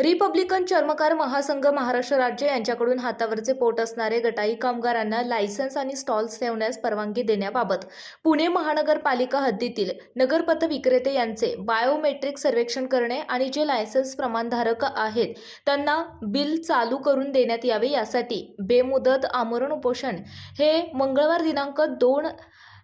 Republican चर्मकार महासंघ महाराष्ट्र राज्य यांच्याकडून हातावरचे पोट असणारे गटाई कामगारांना लायसन्स आणि स्टॉल्स ठेवण्यास परवानगी देण्याबाबत पुणे महानगरपालिका हद्दीतील नगरपथ विक्रेते यांचे बायोमेट्रिक सर्वेक्षण करणे आणि जे लायसन्स प्रमाणधारक आहेत त्यांना बिल चालू करून देण्यात यावे यासाठी बेमुदत आमरण उपोषण हे मंगळवार दिनांक दोन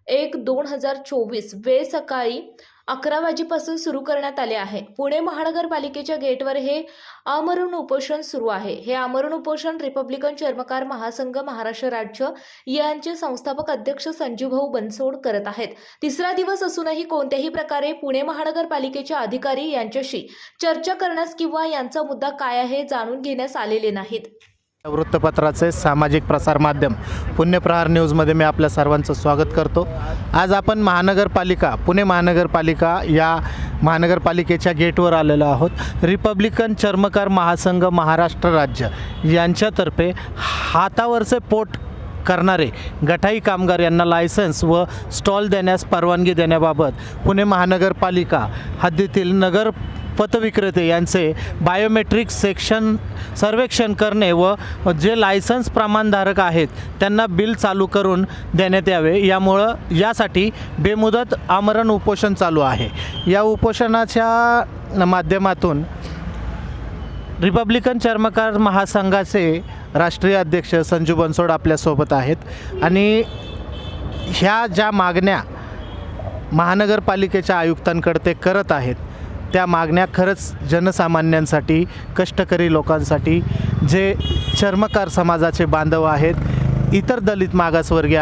एक दोन हजार चोवीस वेळ सकाळी अकरा वाजेपासून सुरू करण्यात आले आहे. पुणे महानगरपालिकेच्या गेटवर हे आमरण उपोषण सुरू आहे. हे आमरण उपोषण रिपब्लिकन चर्मकार महासंघ महाराष्ट्र राज्य यांचे संस्थापक अध्यक्ष संजूभाऊ बनसोड करत आहेत. तिसरा दिवस असूनही कोणत्याही प्रकारे पुणे महानगरपालिकेच्या अधिकारी यांच्याशी चर्चा करण्यास किंवा यांचा मुद्दा काय आहे जाणून घेण्यास आलेले नाहीत. वृत्तपत्राचे सामाजिक प्रसार माध्यम पुण्यप्रहार न्यूजमध्ये मी आपल्या सर्वांचं स्वागत करतो. आज आपण महानगरपालिका पुणे महानगरपालिका या महानगरपालिकेच्या गेटवर आलेलो आहोत. रिपब्लिकन चर्मकार महासंघ महाराष्ट्र राज्य यांच्यातर्फे हातावरचे पोट करणारे गठाई कामगार यांना लायसन्स व स्टॉल देण्यास परवानगी देण्याबाबत पुणे महानगरपालिका हद्दीतील नगर पतविक्रेते यांचे बायोमेट्रिक सेक्शन सर्वेक्षण करणे व जे लायसन्स प्रमाणधारक आहेत त्यांना बिल चालू करून देण्यात यावे. यामुळं यासाठी बेमुदत आमरण उपोषण चालू आहे. या उपोषणाच्या माध्यमातून रिपब्लिकन चर्मकार महासंघाचे राष्ट्रीय अध्यक्ष संजू बनसोड आपल्यासोबत आहेत. आणि ह्या ज्या मागण्या महानगरपालिकेच्या आयुक्तांकडे ते करत आहेत त्या मागण्या खरंच जनसामान्यांसाठी कष्टकरी लोकांसाठी जे चर्मकार समाजाचे बांधव आहेत इतर दलित मागासवर्गीय